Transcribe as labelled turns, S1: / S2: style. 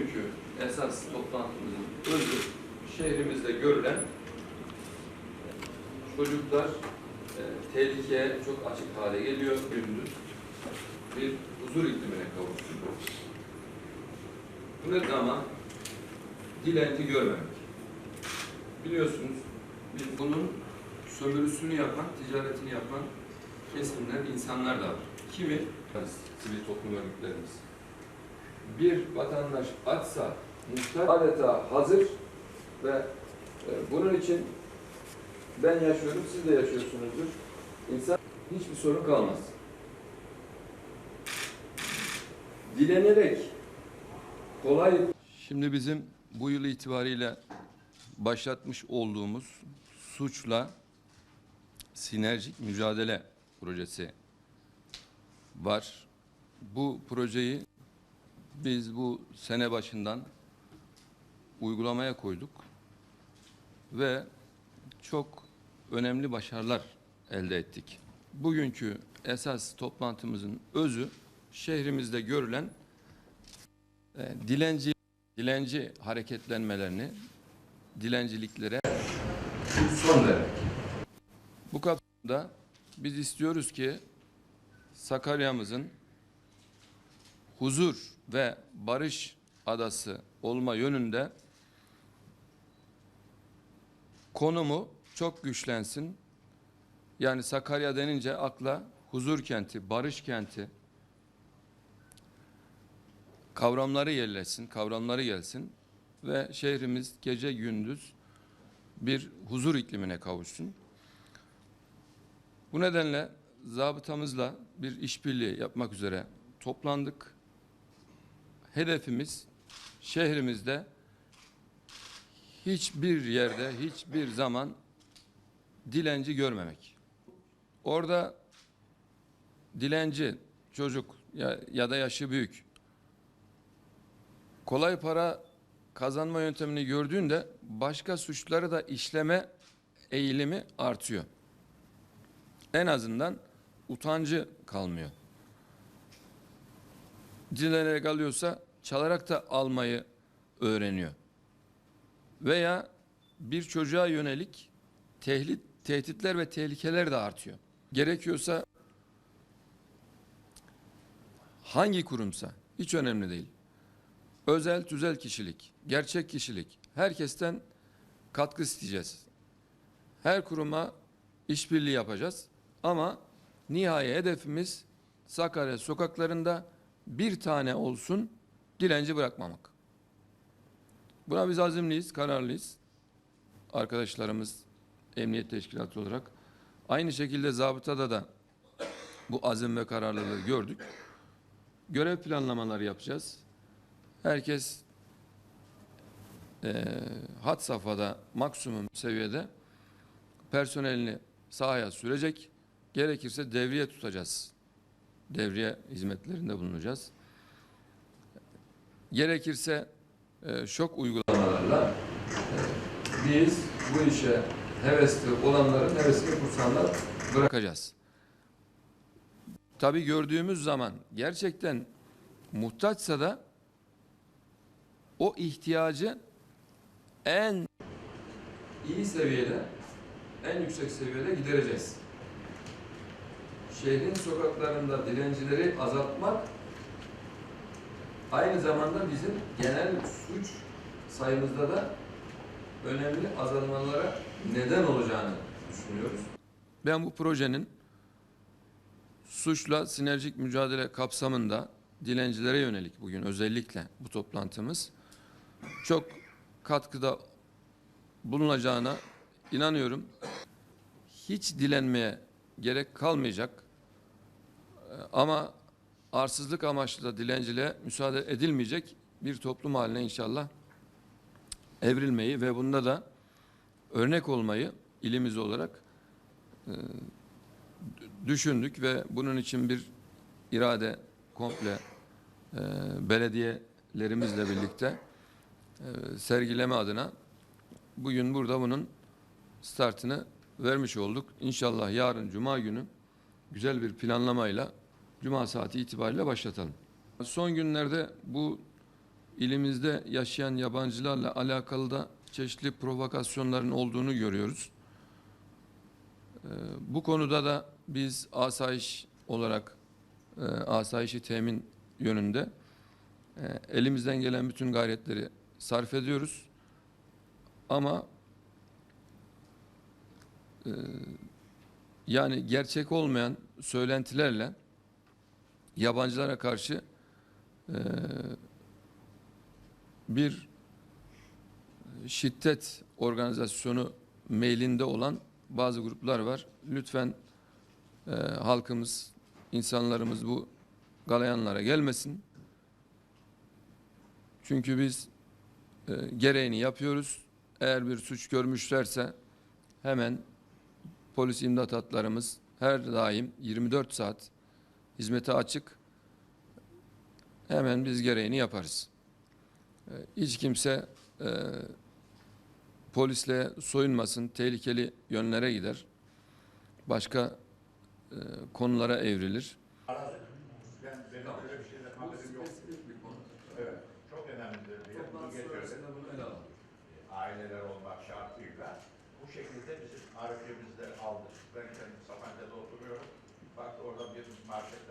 S1: Çünkü esas toplantımızın özü şehrimizde görülen çocuklar e, tehlikeye çok açık hale geliyor gündüz. Bir huzur iklimine kavuşuyor. Bu nedir ama dilenci görmemek. Biliyorsunuz biz bunun sömürüsünü yapan, ticaretini yapan kesimler, insanlar da var. Kimi? Sivil toplum örgütlerimiz bir vatandaş açsa muhtaç adeta hazır ve e, bunun için ben yaşıyorum, siz de yaşıyorsunuzdur. İnsan hiçbir sorun kalmaz. Dilenerek kolay... Şimdi bizim bu yıl itibariyle başlatmış olduğumuz suçla sinerjik mücadele projesi var. Bu projeyi biz bu sene başından uygulamaya koyduk ve çok önemli başarılar elde ettik. Bugünkü esas toplantımızın özü şehrimizde görülen e, dilenci dilenci hareketlenmelerini, dilenciliklere son vermek. Bu kapsamda biz istiyoruz ki Sakarya'mızın huzur ve barış adası olma yönünde konumu çok güçlensin. Yani Sakarya denince akla huzur kenti, barış kenti kavramları yerleşsin, kavramları gelsin ve şehrimiz gece gündüz bir huzur iklimine kavuşsun. Bu nedenle zabıtamızla bir işbirliği yapmak üzere toplandık hedefimiz şehrimizde hiçbir yerde hiçbir zaman dilenci görmemek. Orada dilenci çocuk ya, ya da yaşı büyük kolay para kazanma yöntemini gördüğünde başka suçları da işleme eğilimi artıyor. En azından utancı kalmıyor dilenerek alıyorsa çalarak da almayı öğreniyor. Veya bir çocuğa yönelik tehdit, tehditler ve tehlikeler de artıyor. Gerekiyorsa hangi kurumsa hiç önemli değil. Özel tüzel kişilik, gerçek kişilik herkesten katkı isteyeceğiz. Her kuruma işbirliği yapacağız ama nihai hedefimiz Sakarya sokaklarında bir tane olsun dilenci bırakmamak. Buna biz azimliyiz, kararlıyız. Arkadaşlarımız emniyet teşkilatı olarak. Aynı şekilde zabıtada da bu azim ve kararlılığı gördük. Görev planlamaları yapacağız. Herkes e, hat safhada maksimum seviyede personelini sahaya sürecek. Gerekirse devriye tutacağız devriye hizmetlerinde bulunacağız. Gerekirse e, şok uygulamalarla e, biz bu işe hevesli olanların hevesini kursağından bırakacağız. Tabi gördüğümüz zaman gerçekten muhtaçsa da o ihtiyacı en iyi seviyede, en yüksek seviyede gidereceğiz şehrin sokaklarında dilencileri azaltmak aynı zamanda bizim genel suç sayımızda da önemli azalmalara neden olacağını düşünüyoruz. Ben bu projenin suçla sinerjik mücadele kapsamında dilencilere yönelik bugün özellikle bu toplantımız çok katkıda bulunacağına inanıyorum. Hiç dilenmeye gerek kalmayacak ama arsızlık amaçlı da dilenciliğe müsaade edilmeyecek bir toplum haline inşallah evrilmeyi ve bunda da örnek olmayı ilimiz olarak e, düşündük ve bunun için bir irade komple e, belediyelerimizle birlikte e, sergileme adına bugün burada bunun startını vermiş olduk. İnşallah yarın Cuma günü güzel bir planlamayla Cuma saati itibariyle başlatalım. Son günlerde bu ilimizde yaşayan yabancılarla alakalı da çeşitli provokasyonların olduğunu görüyoruz. Ee, Bu konuda da biz asayiş olarak e, asayişi temin yönünde e, elimizden gelen bütün gayretleri sarf ediyoruz. Ama e, yani gerçek olmayan söylentilerle yabancılara karşı e, bir şiddet organizasyonu mailinde olan bazı gruplar var. Lütfen e, halkımız, insanlarımız bu galayanlara gelmesin. Çünkü biz e, gereğini yapıyoruz. Eğer bir suç görmüşlerse hemen polis imdat hatlarımız her daim 24 saat hizmete açık. Hemen biz gereğini yaparız. E, Hiç kimse e, polisle soyunmasın, tehlikeli yönlere gider. Başka e, konulara evrilir.
S2: Aileler olmak şartıyla bu şekilde bizim arifimizde aldık. Ben kendim Sapanca'da oturuyorum. Bak orada bir market